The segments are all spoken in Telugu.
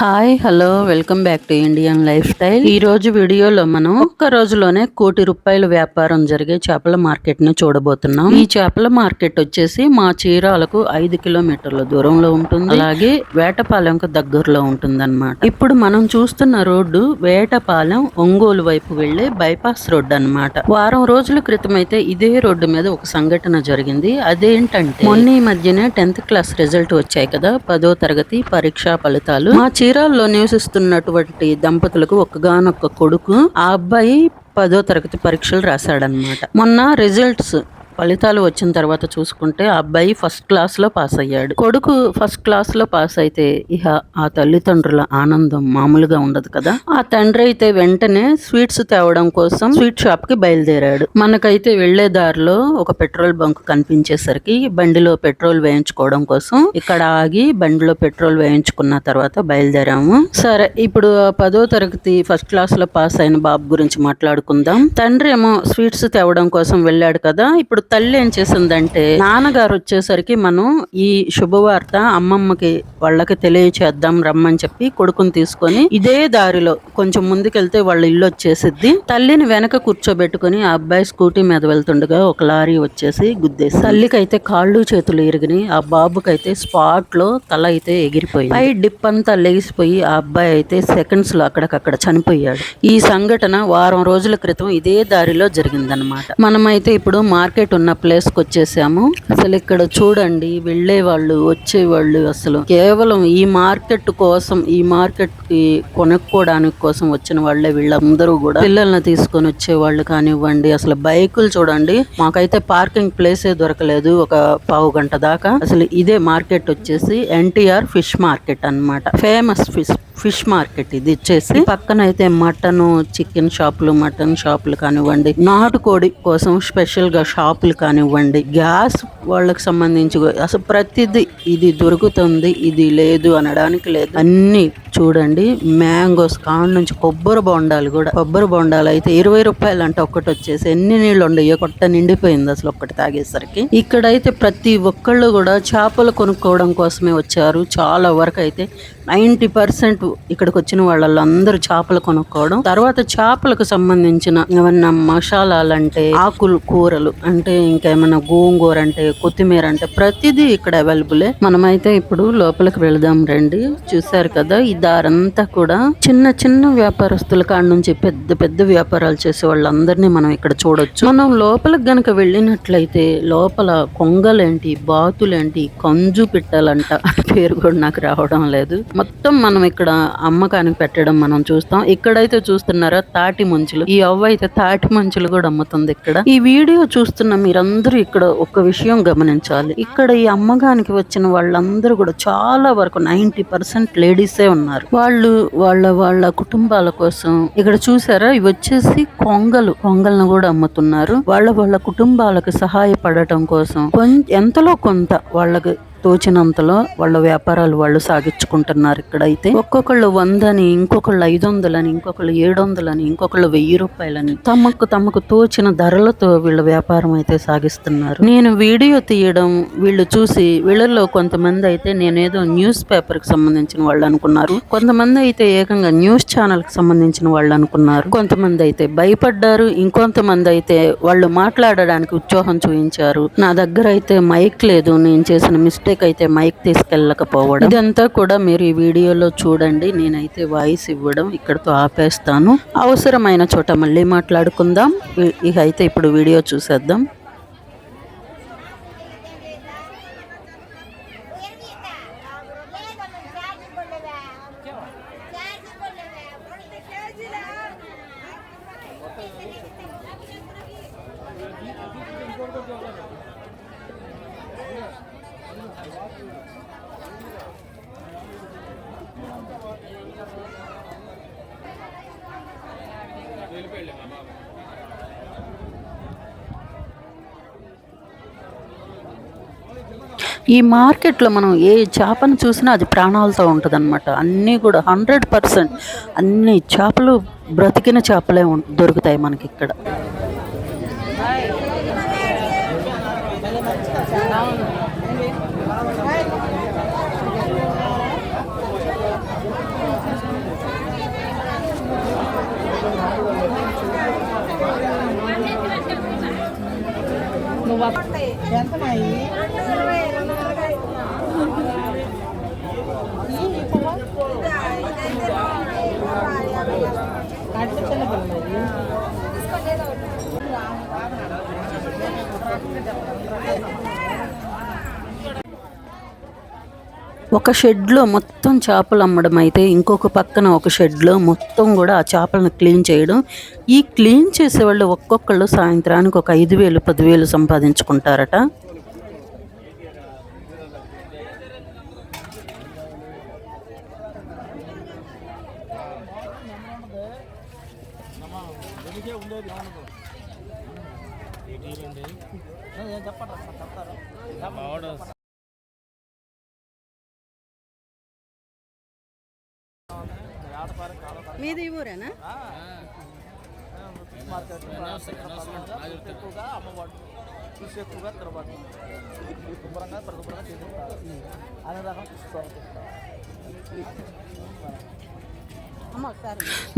Hi hello welcome back to Indian lifestyle. ఈ రోజు వీడియోలో మనం ఒక్క రోజులోనే కోటి రూపాయల వ్యాపారం జరిగే చేపల మార్కెట్ని చూడబోతున్నాం. ఈ చేపల మార్కెట్ వచ్చేసి మా చీరాలకు ఐదు కిలోమీటర్ల దూరంలో ఉంటుంది. అలాగే వేటపాలెంకు దగ్గరలో ఉంటుంది ఇప్పుడు మనం చూస్తున్న రోడ్డు వేటపాలెం ఒంగోలు వైపు వెళ్ళే బైపాస్ రోడ్డు అన్నమాట. వారం రోజుల క్రితం అయితే ఇదే రోడ్డు మీద ఒక సంఘటన జరిగింది. అదేంటంటే మొన్న ఈ మధ్యనే టెన్త్ క్లాస్ రిజల్ట్ వచ్చాయి కదా పదో తరగతి పరీక్షా ఫలితాలు. మా చీరాల్లో నివసిస్తున్నటువంటి దంపతులకు ఒక్కగానొక్క కొడుకు. ఆ అబ్బాయి పదో తరగతి పరీక్షలు రాశాడనమాట మొన్న రిజల్ట్స్ ఫలితాలు వచ్చిన తర్వాత చూసుకుంటే ఆ అబ్బాయి ఫస్ట్ క్లాస్లో పాస్ అయ్యాడు. కొడుకు ఫస్ట్ క్లాస్లో పాస్ అయితే ఇహ ఆ తల్లిదండ్రుల ఆనందం మామూలుగా ఉండదు కదా? ఆ తండ్రి అయితే వెంటనే స్వీట్స్ తేవడం కోసం స్వీట్ షాప్కి బయలుదేరాడు. మనకైతే వెళ్ళే దారిలో ఒక పెట్రోల్ బంక్ కనిపించేసరికి బండిలో పెట్రోల్ వేయించుకోవడం కోసం ఇక్కడ ఆగి బండిలో పెట్రోల్ వేయించుకున్న తర్వాత బయలుదేరాము. సరే ఇప్పుడు పదో తరగతి ఫస్ట్ క్లాస్లో పాస్ అయిన బాబు గురించి మాట్లాడుకుందాం. తండ్రి ఏమో స్వీట్స్ తేవడం కోసం వెళ్ళాడు కదా? ఇప్పుడు తల్లి ఏం చేసిందంటే నాన్నగారు వచ్చేసరికి మనం ఈ శుభవార్త అమ్మమ్మకి వాళ్ళకి తెలియచేద్దాం రమ్మని చెప్పి కొడుకుని తీసుకొని ఇదే దారిలో కొంచెం ముందుకెళ్తే వాళ్ళ ఇల్లు వచ్చేసిద్ది. తల్లిని వెనక కూర్చోబెట్టుకుని ఆ అబ్బాయి స్కూటీ మీద వెళ్తుండగా ఒక లారీ వచ్చేసి గుద్దేసి తల్లికి అయితే కాళ్ళు చేతులు ఎరిగినాయి. ఆ బాబుకైతే స్పాట్లో తల అయితే ఎగిరిపోయింది. పై డిప్ అంతా లెగిసిపోయి ఆ అబ్బాయి అయితే సెకండ్స్లో అక్కడికక్కడ చనిపోయాడు. ఈ సంఘటన వారం రోజుల క్రితం ఇదే దారిలో జరిగిందనమాట మనమైతే ఇప్పుడు మార్కెట్ ఉన్న ప్లేస్కి వచ్చేసాము. అసలు ఇక్కడ చూడండి వెళ్ళే వాళ్ళు వచ్చేవాళ్ళు అసలు. కేవలం ఈ మార్కెట్ కోసం ఈ మార్కెట్కి కొనుక్కోవడానికి కోసం వచ్చిన వాళ్ళే వీళ్ళందరూ కూడా. పిల్లల్ని తీసుకొని వచ్చేవాళ్ళు కానివ్వండి అసలు బైకులు చూడండి. మాకైతే పార్కింగ్ ప్లేసే దొరకలేదు ఒక పావు గంట దాకా. అసలు ఇదే మార్కెట్ వచ్చేసి ఎన్టీఆర్ ఫిష్ మార్కెట్ అన్నమాట. ఫేమస్ ఫిష్ ఫిష్ మార్కెట్ ఇది. వచ్చేసి పక్కన అయితే మటన్ చికెన్ షాపులు మటన్ షాపులు కానివ్వండి నాటుకోడి కోసం స్పెషల్గా షాపులు కానివ్వండి. గ్యాస్ వాళ్ళకి సంబంధించి అసలు ప్రతిదీ ఇది దొరుకుతుంది ఇది లేదు అనడానికి లేదు. అన్ని చూడండి మ్యాంగోస్ కాడ నుంచి కొబ్బరి బొండాలు కూడా. కొబ్బరి బొండాలు అయితే ఇరవై రూపాయలు అంటే ఒక్కటి వచ్చేసి. ఎన్ని నీళ్ళు ఉండయో కొట్ట నిండిపోయింది అసలు ఒక్కటి తాగేసరికి. ఇక్కడైతే ప్రతి ఒక్కళ్ళు కూడా చేపలు కొనుక్కోవడం కోసమే వచ్చారు. చాలా వరకు అయితే నైంటీ పర్సెంట్ ఇక్కడికి వచ్చిన వాళ్ళందరూ చేపలు కొనుక్కోవడం. తర్వాత చేపలకు సంబంధించిన ఏమన్నా మసాలాలు అంటే ఆకులు కూరలు అంటే ఇంకేమైనా గోంగూర అంటే కొత్తిమీర అంటే ప్రతిదీ ఇక్కడ అవైలబులే. మనమైతే ఇప్పుడు లోపలికి వెళదాం రండి. చూసారు కదా ఈ దారంతా కూడా చిన్న చిన్న వ్యాపారస్తుల కాడ నుంచి పెద్ద పెద్ద వ్యాపారాలు చేసే వాళ్ళందరినీ మనం ఇక్కడ చూడొచ్చు. మనం లోపలికి గనక వెళ్ళినట్లయితే లోపల కొంగలేంటి బాతులేంటి కంజు పిట్టలంట పేరు కూడా నాకు రావడం లేదు. మొత్తం మనం ఇక్కడ అమ్మకానికి పెట్టడం మనం చూస్తాం. ఇక్కడైతే చూస్తున్నారా తాటి మంచులు. ఈ అవ్వ అయితే తాటి మంచులు కూడా అమ్ముతుంది ఇక్కడ. ఈ వీడియో చూస్తున్న మీరందరూ ఇక్కడ ఒక విషయం గమనించాలి. ఇక్కడ ఈ అమ్మకానికి వచ్చిన వాళ్ళందరూ కూడా చాలా వరకు నైన్టీ పర్సెంట్ లేడీసే ఉన్నారు. వాళ్ళు వాళ్ళ వాళ్ళ కుటుంబాల కోసం ఇక్కడ చూసారా? ఇవి వచ్చేసి కొంగలు. కొంగలను కూడా అమ్ముతున్నారు. వాళ్ళ వాళ్ళ కుటుంబాలకు సహాయపడటం కోసం. ఎంతలో కొంత వాళ్ళకి తోచినంతలో వాళ్ళ వ్యాపారాలు వాళ్ళు సాగించుకుంటున్నారు ఇక్కడైతే. ఒక్కొక్కళ్ళు వందని ఇంకొకళ్ళు ఐదు వందలని ఇంకొకళ్ళు ఏడు వందలని ఇంకొకళ్ళు వెయ్యి రూపాయలని తమకు తమకు తోచిన ధరలతో వీళ్ళ వ్యాపారం అయితే సాగిస్తున్నారు. నేను వీడియో తీయడం వీళ్ళు చూసి వీళ్ళల్లో కొంతమంది అయితే నేనేదో న్యూస్ పేపర్కి సంబంధించిన వాళ్ళు అనుకున్నారు. కొంతమంది అయితే ఏకంగా న్యూస్ ఛానల్కి సంబంధించిన వాళ్ళు అనుకున్నారు. కొంతమంది అయితే భయపడ్డారు ఇంకొంతమంది అయితే వాళ్ళు మాట్లాడడానికి ఉత్సాహం చూపించారు. నా దగ్గర అయితే మైక్ లేదు నేను చేసిన మిస్టేక్ అయితే మైక్ తీసుకెళ్ళకపోవడం. ఇదంతా కూడా మీరు ఈ వీడియోలో చూడండి. నేనైతే వాయిస్ ఇవ్వడం ఇక్కడతో ఆపేస్తాను. అవసరమైన చోట మళ్ళీ మాట్లాడుకుందాం. ఇక అయితే ఇప్పుడు వీడియో చూసేద్దాం. ఈ మార్కెట్లో మనం ఏ చేపను చూసినా అది ప్రాణాలతో ఉంటుందన్నమాట. అన్నీ కూడా హండ్రెడ్ పర్సెంట్ అన్ని చేపలు బ్రతికిన చేపలే దొరుకుతాయి మనకి ఇక్కడ. ఎంతనాయి కట్టు చిన్న పిల్లలు ఒక షెడ్లో మొత్తం చేపలు అమ్మడం అయితే ఇంకొక పక్కన ఒక షెడ్లో మొత్తం కూడా ఆ చేపలను క్లీన్ చేయడం. ఈ క్లీన్ చేసే వాళ్ళు ఒక్కొక్కళ్ళు సాయంత్రానికి ఒక ఐదు వేలు పదివేలు సంపాదించుకుంటారట. మీది ఊరేనా? ఎక్కువగా అమ్మవాడు చూసి ఎక్కువగా తిరగబడి శుభ్రంగా పరిశుభ్రంగా చేసుకుంటారు. అనే రకం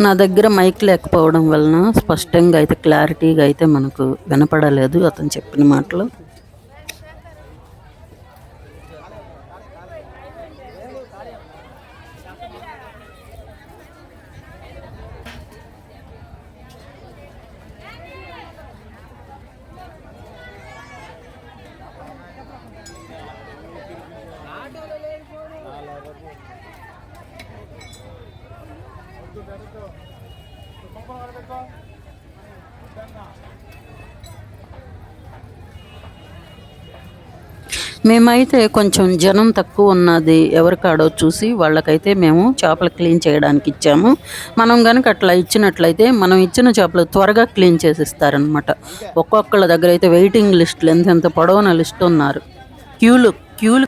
నా దగ్గర మైక్ లేకపోవడం వలన స్పష్టంగా అయితే క్లారిటీగా అయితే మనకు వినపడలేదు అతను చెప్పిన మాటలు. మేమైతే కొంచెం జనం తక్కువ ఉన్నది ఎవరికాడో చూసి వాళ్ళకైతే మేము చేపలు క్లీన్ చేయడానికి ఇచ్చాము. మనం కనుక అట్లా ఇచ్చినట్లయితే మనం ఇచ్చిన చేపలు త్వరగా క్లీన్ చేసిస్తారనమాట ఒక్కొక్కళ్ళ దగ్గర అయితే వెయిటింగ్ లిస్టులు ఎంతెంత పొడవున లిస్ట్ ఉన్నారు. క్యూలు క్యూలు.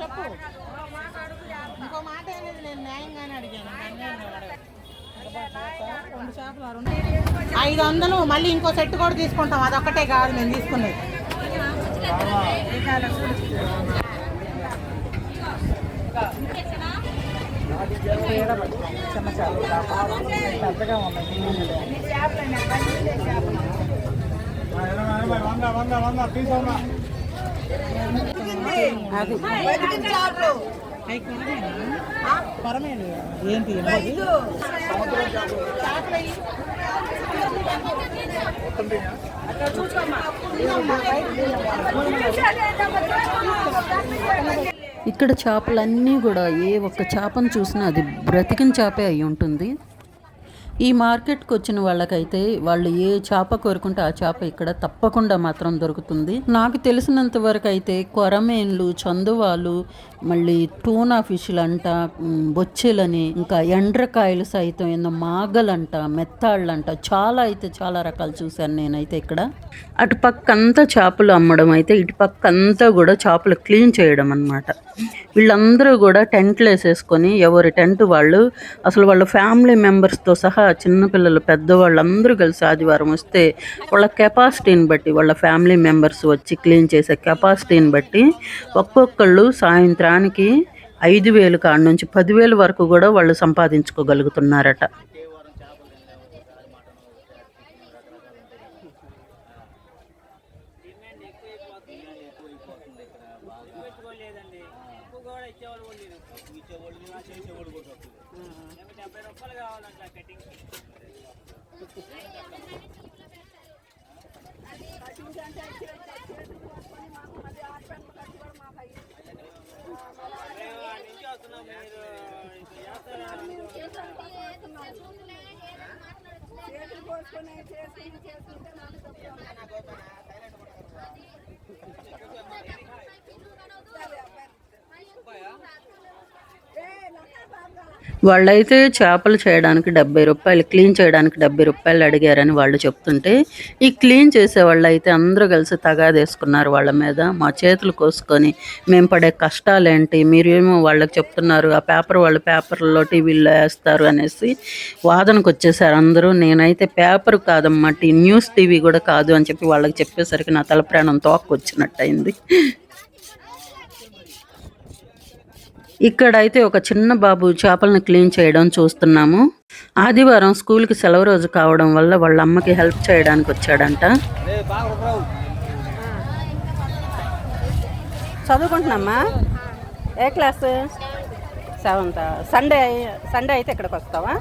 చెప్పు. ఇంకో మాట అనేది నేను న్యాయంగానే అడిగాను. ఐదు వందలు మళ్ళీ ఇంకో సెట్ కూడా తీసుకుంటాం. అదొక్కటే కాదు నేను తీసుకునేది చిన్న ఏంటి ఇక్కడ చేపలన్నీ కూడా ఏ ఒక్క చేపను చూసినా అది బ్రతికిన చేపే అయి ఉంటుంది. ఈ మార్కెట్కి వచ్చిన వాళ్ళకైతే వాళ్ళు ఏ చేప కోరుకుంటే ఆ చేప ఇక్కడ తప్పకుండా మాత్రం దొరుకుతుంది. నాకు తెలిసినంత వరకు అయితే కొరమేన్లు చందువాలు మళ్ళీ టూనా ఫిష్లు అంట బొచ్చెలని ఇంకా ఎండ్రకాయలు సైతం ఎన్నో మాగలంట మెత్తాళ్ళంట చాలా అయితే చాలా రకాలు చూశాను నేనైతే ఇక్కడ. అటు పక్క అంతా చేపలు అమ్మడం అయితే ఇటు పక్క అంతా కూడా చేపలు క్లీన్ చేయడం అన్నమాట. వీళ్ళందరూ కూడా టెంట్లు వేసేసుకొని ఎవరి టెంట్ వాళ్ళు అసలు వాళ్ళ ఫ్యామిలీ మెంబర్స్తో సహా చిన్నపిల్లలు పెద్దవాళ్ళు అందరూ కలిసి ఆదివారం వస్తే వాళ్ళ కెపాసిటీని బట్టి వాళ్ళ ఫ్యామిలీ మెంబర్స్ వచ్చి క్లీన్ చేసే కెపాసిటీని బట్టి ఒక్కొక్కళ్ళు సాయంత్రానికి ఐదు వేలు కాడ నుంచి పదివేల వరకు కూడా వాళ్ళు సంపాదించుకోగలుగుతున్నారట. కూడా ఇచ్చేవాళ్ళు కూడా లేదు ఇచ్చేవాళ్ళు కూడా చేసేవాళ్ళు కూడా తక్కువ డెబ్బై రూపాయలు కావాలంట కటింగ్ చేతులు కోసుకొని చేసుకుని చేసుకుంటే నాకు వాళ్ళైతే చేపలు చేయడానికి డెబ్బై రూపాయలు క్లీన్ చేయడానికి డెబ్బై రూపాయలు అడిగారని వాళ్ళు చెప్తుంటే ఈ క్లీన్ చేసే వాళ్ళు అయితే అందరూ కలిసి తగాదేసుకున్నారు వాళ్ళ మీద. మా చేతులు కోసుకొని మేము పడే కష్టాలేంటి? మీరేమో వాళ్ళకి చెప్తున్నారు ఆ పేపర్ వాళ్ళు పేపర్లో టీవీల్లో వేస్తారు అనేసి వాదనకు వచ్చేసారు అందరూ. నేనైతే పేపర్ కాదమ్మా టీ న్యూస్ టీవీ కూడా కాదు అని చెప్పి వాళ్ళకి చెప్పేసరికి నా తల ప్రాణం తోక్కొచ్చినట్టు అయింది ఇక్కడైతే ఒక చిన్న బాబు చేపలను క్లీన్ చేయడం చూస్తున్నాము. ఆదివారం స్కూల్కి సెలవు రోజు కావడం వల్ల వాళ్ళ అమ్మకి హెల్ప్ చేయడానికి వచ్చాడంట. చదువుకుంటున్నామ్మా? ఏ క్లాస్? సెవెంత్? సండే సండే అయితే ఇక్కడికి వస్తావా?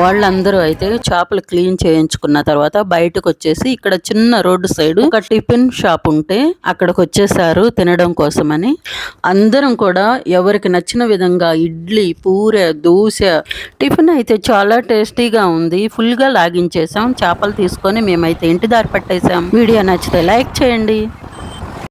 వాళ్ళందరూ అయితే చేపలు క్లీన్ చేయించుకున్న తర్వాత బయటకు వచ్చేసి ఇక్కడ చిన్న రోడ్డు సైడ్ ఒక టిఫిన్ షాప్ ఉంటే అక్కడికి వచ్చేసారు తినడం కోసమని. అందరం కూడా ఎవరికి నచ్చిన విధంగా ఇడ్లీ పూర దోశ టిఫిన్ అయితే చాలా టేస్టీగా ఉంది. ఫుల్గా లాగించేసాం. చేపలు తీసుకొని మేమైతే ఇంటి దారి పట్టేసాం. వీడియో నచ్చితే లైక్ చేయండి.